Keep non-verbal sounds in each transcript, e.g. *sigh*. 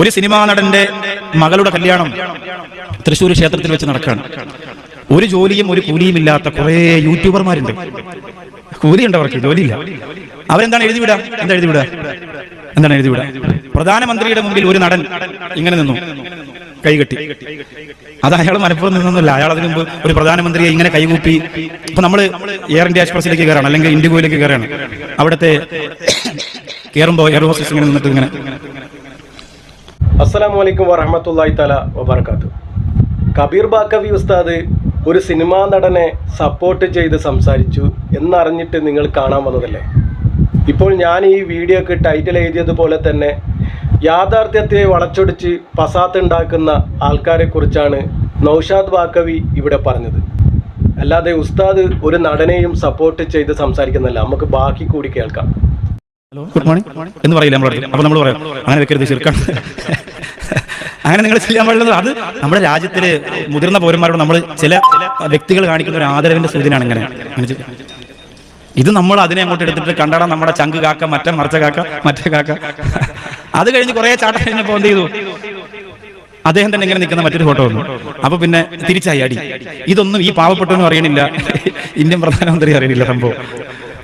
ഒരു സിനിമാ നടന്റെ മകളുടെ കല്യാണം തൃശ്ശൂർ ക്ഷേത്രത്തിൽ വെച്ച് നടക്കുകയാണ് ഒരു ജോലിയും ഒരു കൂലിയും ഇല്ലാത്ത കുറെ യൂട്യൂബർമാരുണ്ട്. കൂലിയുണ്ട് അവർക്ക് ജോലിയില്ല. അവരെന്താണ് എഴുതി വിടുക എന്താ എഴുതി വിടുക എന്താണ് എഴുതി വിടുക പ്രധാനമന്ത്രിയുടെ മുമ്പിൽ ഒരു നടൻ ഇങ്ങനെ നിന്നു. കൈകെട്ടി. അത് അയാൾ മലപ്പുറം നിന്നൊന്നുമില്ല. അയാൾ അതിന് മുമ്പ് ഒരു പ്രധാനമന്ത്രിയെ ഇങ്ങനെ കൈകൂപ്പി. ഇപ്പൊ നമ്മൾ എയർ ഇന്ത്യ എക്സ്പ്രസിലേക്ക് കയറാണ് അല്ലെങ്കിൽ ഇൻഡിഗോയിലേക്ക് കയറാണ്. അവിടുത്തെ *coughs* കയറുമ്പോൾ എയർ ഹോസ്റ്റസ് ഇങ്ങനെ നിന്നിട്ട് ഇങ്ങനെ അസ്സലാമു അലൈക്കും വറഹമത്തല്ലാഹി തല വബർക്കാത്തു കബീർ ബാക്കവി ഉസ്താദ് ഒരു സിനിമാ നടനെ സപ്പോർട്ട് ചെയ്ത് സംസാരിച്ചു എന്നറിഞ്ഞിട്ട് നിങ്ങൾ കാണാൻ വന്നതല്ലേ? ഇപ്പോൾ ഞാൻ ഈ വീഡിയോക്ക് ടൈറ്റിൽ എഴുതിയതുപോലെ തന്നെ യാഥാർത്ഥ്യത്തെ വളച്ചൊടിച്ച് പസാത്ത് ഉണ്ടാക്കുന്ന ആൾക്കാരെ കുറിച്ചാണ് നൗഷാദ് ബാക്കവി ഇവിടെ പറഞ്ഞത്. അല്ലാതെ ഉസ്താദ് ഒരു നടനെയും സപ്പോർട്ട് ചെയ്ത് സംസാരിക്കുന്നല്ല നമുക്ക് ബാക്കി കൂടി കേൾക്കാം. ഹലോ ഗുഡ് മോർണിംഗ് എന്ന് പറയില്ല നമ്മളോട്. അപ്പോൾ നമ്മൾ പറയാം. അങ്ങനെ വെക്കരുത് ചെറുക്കാണ് അങ്ങനെ നിങ്ങൾ ചെയ്യാൻ പാടില്ല അത് നമ്മുടെ രാജ്യത്തിലെ മുതിർന്ന പൗരന്മാരോട് നമ്മൾ ചില വ്യക്തികൾ കാണിക്കുന്ന ഒരു ആദരവിന്റെ സൂചനയാണ് ഇങ്ങനെ. ഇത് നമ്മൾ അതിനെ അങ്ങോട്ട് എടുത്തിട്ട് കണ്ടടാ നമ്മുടെ ചങ്ക് കാക്ക മറ്റേ മറച്ച കാക്ക മറ്റേ കാക്ക. അത് കഴിഞ്ഞ് കുറെ ചാട്ടം കഴിഞ്ഞപ്പോ എന്ത് ചെയ്തു? അദ്ദേഹം തന്നെ ഇങ്ങനെ നിൽക്കുന്ന മറ്റൊരു ഫോട്ടോ വന്നു. അപ്പൊ പിന്നെ തിരിച്ചായി അടി. ഇതൊന്നും ഈ പാവപ്പെട്ടവനും അറിയണില്ല. ഇന്ത്യൻ പ്രധാനമന്ത്രി അറിയണില്ല സംഭവം.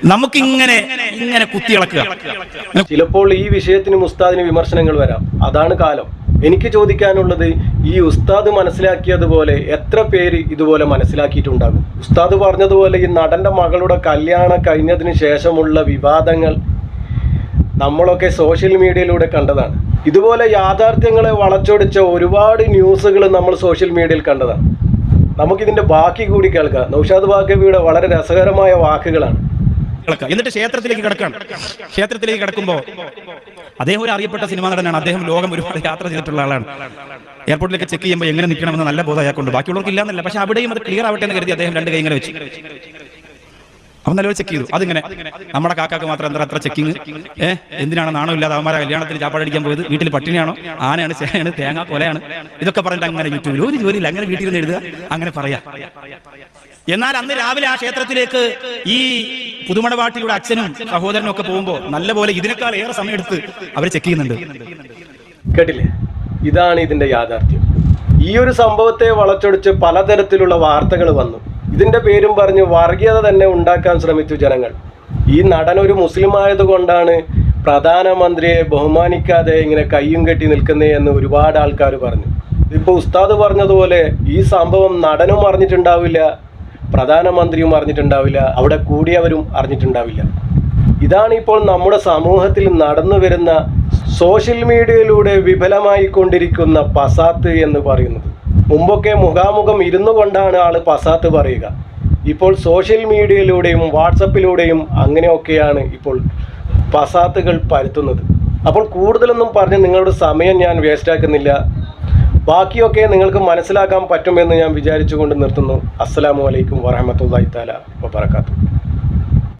നമുക്കിങ്ങനെ ഇങ്ങനെ കുത്തിയിളക്കുക. ചിലപ്പോൾ ഈ വിഷയത്തിന് ഉസ്താദിന് വിമർശനങ്ങൾ വരാം. അതാണ് കാലം. എനിക്ക് ചോദിക്കാനുള്ളത് ഈ ഉസ്താദ് മനസ്സിലാക്കിയതുപോലെ എത്ര പേര് ഇതുപോലെ മനസ്സിലാക്കിയിട്ടുണ്ടാകും? ഉസ്താദ് പറഞ്ഞതുപോലെ ഈ നടന്റെ മകളുടെ കല്യാണം കഴിഞ്ഞതിന് ശേഷമുള്ള വിവാദങ്ങൾ നമ്മളൊക്കെ സോഷ്യൽ മീഡിയയിലൂടെ കണ്ടതാണ്. ഇതുപോലെ യാഥാർത്ഥ്യങ്ങളെ വളച്ചൊടിച്ച ഒരുപാട് ന്യൂസുകൾ നമ്മൾ സോഷ്യൽ മീഡിയയിൽ കണ്ടതാണ്. നമുക്കിതിന്റെ ബാക്കി കൂടി കേൾക്കാം. നൗഷാദ് ബാക്കബിയുടെ വളരെ രസകരമായ വാക്കുകളാണ്. കിടക്കുക. എന്നിട്ട് ക്ഷേത്രത്തിലേക്ക് കിടക്കണം ക്ഷേത്രത്തിലേക്ക് കിടക്കുമ്പോ അദ്ദേഹം ഒരു അറിയപ്പെട്ട സിനിമാ നടനാണ്. അദ്ദേഹം ലോകം ഒരുപാട് യാത്ര ചെയ്തിട്ടുള്ള ആളാണ്. എയർപോർട്ടിലേക്ക് ചെക്ക് ചെയ്യുമ്പോൾ എങ്ങനെ നിൽക്കണമെന്ന് നല്ല ബോധം അയാൾക്കുണ്ട്. ബാക്കിയുള്ളവർക്ക് ഇല്ലാന്നല്ല. പക്ഷെ അവിടെയും അത് ക്ലിയർ ആവട്ടെ എന്ന് കരുതി അദ്ദേഹം രണ്ട് കൈ ഇങ്ങനെ വെച്ചു. അവൻ നല്ലൊരു ചെക്ക് ചെയ്തു. അതിങ്ങനെ നമ്മുടെ കാക്കാക്ക് മാത്രം എന്താ അത്ര ചെക്കിങ് ഏഹ് എന്തിനാണ് നാണോ ഇല്ലാതെ അവന്മാരെ കല്യാണത്തിന് ചാപ്പാടടിക്കാൻ പോയത്? വീട്ടിൽ പട്ടിണിയാണോ? ആനയാണ് ചേനയാണ് തേങ്ങ കൊലയാണ്. ഇതൊക്കെ പറഞ്ഞിട്ട് അങ്ങനെ യൂട്യൂബിൽ ഒരു ജോലിയില്ല. അങ്ങനെ വീട്ടിൽ നിന്ന് എഴുതുക അങ്ങനെ പറയാ. എന്നാൽ അന്ന് രാവിലെ ആ ക്ഷേത്രത്തിലേക്ക് ഈ പുതുമണവാട്ടിയുടെ അച്ഛനും സഹോദരനും ഒക്കെ പോകുമ്പോൾ നല്ലപോലെ ഇതിനേക്കാൾ ഏറെ സമയം എടുത്ത് അവർ ചെക്ക് ചെയ്യുന്നുണ്ട്. കേട്ടില്ലേ? ഇതാണ് ഇതിന്റെ യാഥാർത്ഥ്യം. ഈ ഒരു സംഭവത്തെ വളച്ചൊടിച്ച് പലതരത്തിലുള്ള വാർത്തകൾ വന്നു. ഇതിന്റെ പേരും പറഞ്ഞ് വർഗീയത തന്നെ ഉണ്ടാക്കാൻ ശ്രമിച്ചു ജനങ്ങൾ. ഈ നടൻ ഒരു മുസ്ലിം ആയതുകൊണ്ടാണ് പ്രധാനമന്ത്രിയെ ബഹുമാനിക്കാതെ ഇങ്ങനെ കയ്യും കെട്ടി നിൽക്കുന്നേ എന്ന് ഒരുപാട് ആൾക്കാർ പറഞ്ഞു. ഇപ്പോൾ ഉസ്താദ് പറഞ്ഞതുപോലെ ഈ സംഭവം നടനും അറിഞ്ഞിട്ടുണ്ടാവില്ല പ്രധാനമന്ത്രിയും അറിഞ്ഞിട്ടുണ്ടാവില്ല അവിടെ കൂടിയവരും അറിഞ്ഞിട്ടുണ്ടാവില്ല. ഇതാണ് ഇപ്പോൾ നമ്മുടെ സമൂഹത്തിൽ നടന്നു വരുന്ന സോഷ്യൽ മീഡിയയിലൂടെ വിഫലമായിക്കൊണ്ടിരിക്കുന്ന പസാത്ത് എന്ന് പറയുന്നത്. മുമ്പൊക്കെ മുഖാമുഖം ഇരുന്നു കൊണ്ടാണ് ആൾ പസാത്ത് പറയുക. ഇപ്പോൾ സോഷ്യൽ മീഡിയയിലൂടെയും വാട്സപ്പിലൂടെയും അങ്ങനെയൊക്കെയാണ് ഇപ്പോൾ പസാത്തുകൾ പരത്തുന്നത്. അപ്പോൾ കൂടുതലൊന്നും പറഞ്ഞ് നിങ്ങളുടെ സമയം ഞാൻ വേസ്റ്റാക്കുന്നില്ല ബാക്കിയൊക്കെ നിങ്ങൾക്ക് മനസ്സിലാക്കാൻ പറ്റുമെന്ന് ഞാൻ വിചാരിച്ചുകൊണ്ട് നിർത്തുന്നു. അസ്സലാമു അലൈക്കും വറഹമത്തല്ലാഹി താല വബർക്കാത്തു